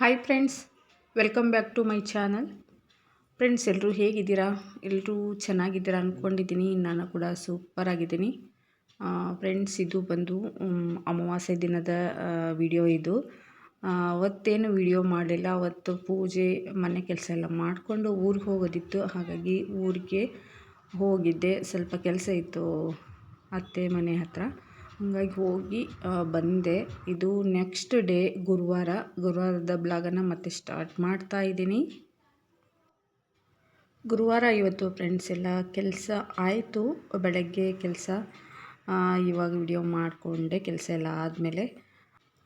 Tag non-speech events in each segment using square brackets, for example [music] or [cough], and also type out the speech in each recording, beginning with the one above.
Hi friends welcome back to my channel friends ಎಲ್ಲರೂ ಹೇಗಿದ್ದೀರಾ? ಎಲ್ಲರೂ ಚೆನ್ನಾಗಿದ್ದೀರಾ ಅಂದ್ಕೊಂಡಿದ್ದೀನಿ ನಾನು ಕೂಡ ಸೂಪರ್ ಆಗಿದ್ದೀನಿ. ಫ್ರೆಂಡ್ಸ್ ಇದು ಬಂದು ಅಮಾವಾಸ್ಯೆ ದಿನದ ವಿಡಿಯೋ ಇದು. ಅವತ್ತೇನು ವಿಡಿಯೋ ಮಾಡಲಿಲ್ಲ. ಅವತ್ತು ಪೂಜೆ, ಮನೆ ಕೆಲಸ ಎಲ್ಲ ಮಾಡಿಕೊಂಡು ಊರಿಗೆ ಹೋಗೋದಿತ್ತು. ಹಾಗಾಗಿ ಊರಿಗೆ ಹೋಗಿದ್ದೆ. ಸ್ವಲ್ಪ ಕೆಲಸ ಇತ್ತು ಅತ್ತೆ ಮನೆ ಹತ್ರ. ಹಾಗಾಗಿ ಹೋಗಿ ಬಂದೆ. ಇದು ನೆಕ್ಸ್ಟ್ ಡೇ ಗುರುವಾರ. ಗುರುವಾರದ ಬ್ಲಾಗನ್ನು ಮತ್ತೆ ಸ್ಟಾರ್ಟ್ ಮಾಡ್ತಾ ಇದ್ದೀನಿ. ಗುರುವಾರ ಇವತ್ತು ಫ್ರೆಂಡ್ಸ್ ಎಲ್ಲ ಕೆಲಸ ಆಯಿತು. ಬೆಳಗ್ಗೆ ಕೆಲಸ ಇವಾಗ ವಿಡಿಯೋ ಮಾಡಿಕೊಂಡೆ. ಕೆಲಸ ಎಲ್ಲ ಆದಮೇಲೆ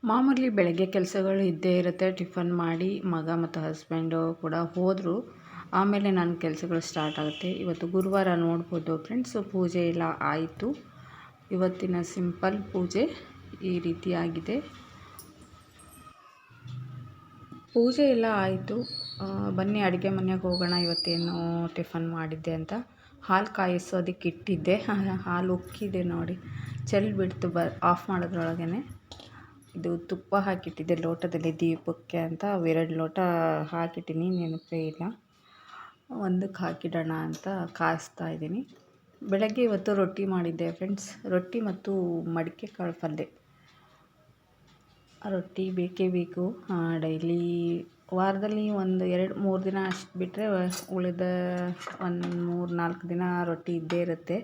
ಮಾಮೂಲಿ ಬೆಳಗ್ಗೆ ಕೆಲಸಗಳು ಇದ್ದೇ ಇರುತ್ತೆ. ಟಿಫನ್ ಮಾಡಿ ಮಗ ಮತ್ತು ಹಸ್ಬೆಂಡು ಕೂಡ ಹೋದರು. ಆಮೇಲೆ ನನ್ನ ಕೆಲಸಗಳು ಸ್ಟಾರ್ಟ್ ಆಗುತ್ತೆ. ಇವತ್ತು ಗುರುವಾರ ನೋಡ್ಬೋದು ಫ್ರೆಂಡ್ಸು ಪೂಜೆ ಎಲ್ಲ ಆಯಿತು. ಇವತ್ತಿನ ಸಿಂಪಲ್ ಪೂಜೆ ಈ ರೀತಿಯಾಗಿದೆ. ಪೂಜೆ ಎಲ್ಲ ಆಯಿತು. ಬನ್ನಿ, ಅಡುಗೆ ಮನೆಗೆ ಹೋಗೋಣ. ಇವತ್ತೇನು ಟಿಫನ್ ಮಾಡಿದ್ದೆ ಅಂತ. ಹಾಲು ಕಾಯಿಸೋದಕ್ಕೆ ಇಟ್ಟಿದ್ದೆ. [laughs] ಹಾಲು ಉಕ್ಕಿದೆ ನೋಡಿ. ಚೆಲ್ ಬಿಡ್ತು ಬ, ಆಫ್ ಮಾಡೋದ್ರೊಳಗೇ ಇದು ತುಪ್ಪ ಹಾಕಿಟ್ಟಿದ್ದೆ ಲೋಟದಲ್ಲಿ ದೀಪಕ್ಕೆ ಅಂತ. ಎರಡು ಲೋಟ ಹಾಕಿಟ್ಟಿನಿ. ನೆನಪೇ ಇಲ್ಲ. ಒಂದಕ್ಕೆ ಹಾಕಿಡೋಣ ಅಂತ ಕಾಯಿಸ್ತಾ ಇದ್ದೀನಿ. ಬೆಳಗ್ಗೆ ಇವತ್ತು ರೊಟ್ಟಿ ಮಾಡಿದ್ದೆ ಫ್ರೆಂಡ್ಸ್ ರೊಟ್ಟಿ ಮತ್ತು ಮಡಿಕೆ ಕಾಳು ಪಲ್ಯ ರೊಟ್ಟಿ ಬೇಕೇ ಬೇಕು. ಡೈಲಿ ವಾರದಲ್ಲಿ ಒಂದು ಎರಡು, ಮೂರು ದಿನ ಅಷ್ಟು ಬಿಟ್ಟರೆ ಉಳಿದ ಒಂದು ಮೂರು, ನಾಲ್ಕು ದಿನ ರೊಟ್ಟಿ ಇದ್ದೇ ಇರುತ್ತೆ.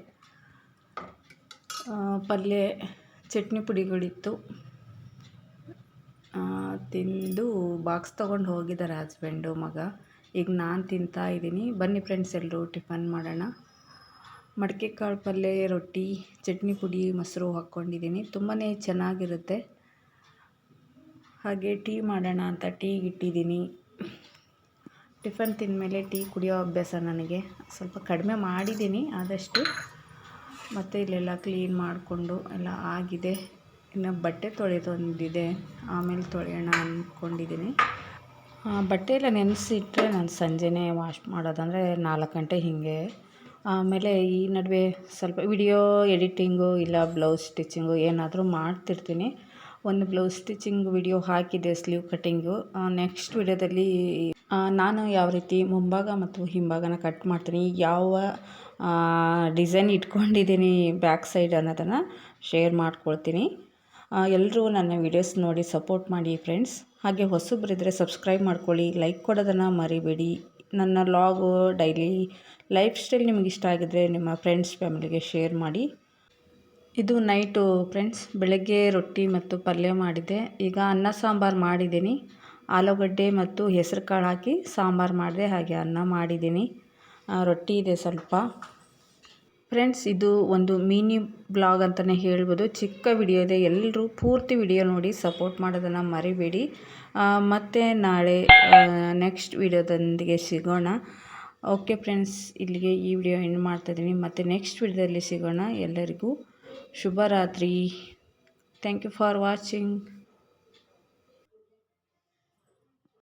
ಪಲ್ಯ ಚಟ್ನಿ ಪುಡಿಗಳಿತ್ತು. ತಿಂದು ಬಾಕ್ಸ್ ತೊಗೊಂಡು ಹೋಗಿದ್ದಾರೆ ಹಸ್ಬೆಂಡು ಮಗ. ಈಗ ನಾನು ತಿಂತಾ ಇದ್ದೀನಿ. ಬನ್ನಿ ಫ್ರೆಂಡ್ಸ್ ಎಲ್ಲರೂ ಟಿಫನ್ ಮಾಡೋಣ. ಮಡಿಕೆ ಕಾಳು ಪಲ್ಯ ರೊಟ್ಟಿ, ಚಟ್ನಿ ಪುಡಿ, ಮೊಸರು ಹಾಕ್ಕೊಂಡಿದ್ದೀನಿ. ತುಂಬಾ ಚೆನ್ನಾಗಿರುತ್ತೆ. ಹಾಗೆ ಟೀ ಮಾಡೋಣ ಅಂತ ಟೀಗೆ ಇಟ್ಟಿದ್ದೀನಿ. ಟಿಫನ್ ತಿಂದಮೇಲೆ ಟೀ ಕುಡಿಯೋ ಅಭ್ಯಾಸ ನನಗೆ. ಸ್ವಲ್ಪ ಕಡಿಮೆ ಮಾಡಿದ್ದೀನಿ, ಆದಷ್ಟು ಮತ್ತು ಇಲ್ಲೆಲ್ಲ ಕ್ಲೀನ್ ಮಾಡಿಕೊಂಡು ಎಲ್ಲ ಆಗಿದೆ. ಇನ್ನು ಬಟ್ಟೆ ತೊಳೆದೊಂದಿದೆ ಆಮೇಲೆ ತೊಳೆಯೋಣ ಅಂದ್ಕೊಂಡಿದ್ದೀನಿ. ಬಟ್ಟೆ ಎಲ್ಲ ನೆನೆಸಿಟ್ರೆ ನಾನು ಸಂಜೆನೇ ವಾಶ್ ಮಾಡೋದಂದರೆ ನಾಲ್ಕು ಗಂಟೆ ಹೀಗೆ ಆಮೇಲೆ ಈ ನಡುವೆ ಸ್ವಲ್ಪ ವಿಡಿಯೋ ಎಡಿಟಿಂಗು ಇಲ್ಲ ಬ್ಲೌಸ್ ಸ್ಟಿಚಿಂಗು ಏನಾದರೂ ಮಾಡ್ತಿರ್ತೀನಿ. ಒಂದು ಬ್ಲೌಸ್ ಸ್ಟಿಚಿಂಗ್ ವಿಡಿಯೋ ಹಾಕಿದೆ ಸ್ಲೀವ್ ಕಟ್ಟಿಂಗು. ನೆಕ್ಸ್ಟ್ ವಿಡಿಯೋದಲ್ಲಿ ನಾನು ಯಾವ ರೀತಿ ಮುಂಭಾಗ ಮತ್ತು ಹಿಂಭಾಗನ ಕಟ್ ಮಾಡ್ತೀನಿ, ಯಾವ ಡಿಸೈನ್ ಇಟ್ಕೊಂಡಿದ್ದೀನಿ ಬ್ಯಾಕ್ ಸೈಡ್ ಅನ್ನೋದನ್ನು ಶೇರ್ ಮಾಡ್ಕೊಳ್ತೀನಿ. ಎಲ್ಲರೂ ನನ್ನ ವಿಡಿಯೋಸ್ ನೋಡಿ ಸಪೋರ್ಟ್ ಮಾಡಿ ಫ್ರೆಂಡ್ಸ್. ಹಾಗೆ ಹೊಸಬ್ರಿದ್ರೆ ಸಬ್ಸ್ಕ್ರೈಬ್ ಮಾಡ್ಕೊಳ್ಳಿ, ಲೈಕ್ ಕೊಡೋದನ್ನು ಮರಿಬೇಡಿ. ನನ್ನ ಲಾಗು, ಡೈಲಿ ಲೈಫ್ ಸ್ಟೈಲ್ ನಿಮಗೆ ಇಷ್ಟ ಆಗಿದ್ರೆ ನಿಮ್ಮ ಫ್ರೆಂಡ್ಸ್, ಫ್ಯಾಮಿಲಿಗೆ ಶೇರ್ ಮಾಡಿ. ಇದು ನೈಟು ಫ್ರೆಂಡ್ಸ್, ಬೆಳಗ್ಗೆ ರೊಟ್ಟಿ ಮತ್ತು ಪಲ್ಯ ಮಾಡಿದ್ದೆ ಈಗ ಅನ್ನ, ಸಾಂಬಾರು ಮಾಡಿದ್ದೀನಿ. ಆಲೂಗಡ್ಡೆ ಮತ್ತು ಹೆಸರು ಕಾಳು ಹಾಕಿ ಸಾಂಬಾರು ಮಾಡಿದೆ. ಹಾಗೆ ಅನ್ನ ಮಾಡಿದ್ದೀನಿ. ರೊಟ್ಟಿ ಇದೆ ಸ್ವಲ್ಪ. ಫ್ರೆಂಡ್ಸ್, ಇದು ಒಂದು ಮಿನಿ ಬ್ಲಾಗ್ ಅಂತಲೇ ಹೇಳ್ಬೋದು. ಚಿಕ್ಕ ವಿಡಿಯೋ ಇದೆ. ಎಲ್ಲರೂ ಪೂರ್ತಿ ವಿಡಿಯೋ ನೋಡಿ ಸಪೋರ್ಟ್ ಮಾಡೋದನ್ನು ಮರಿಬೇಡಿ. ಮತ್ತು ನಾಳೆ ನೆಕ್ಸ್ಟ್ ವಿಡಿಯೋದೊಂದಿಗೆ ಸಿಗೋಣ. ಓಕೆ ಫ್ರೆಂಡ್ಸ್, ಇಲ್ಲಿಗೆ ಈ ವಿಡಿಯೋ ಎಂಡ್ ಮಾಡ್ತಾಯಿದ್ದೀನಿ ಮತ್ತು ನೆಕ್ಸ್ಟ್ ವಿಡಿಯೋದಲ್ಲಿ ಸಿಗೋಣ. ಎಲ್ಲರಿಗೂ ಶುಭರಾತ್ರಿ. Thank you for watching.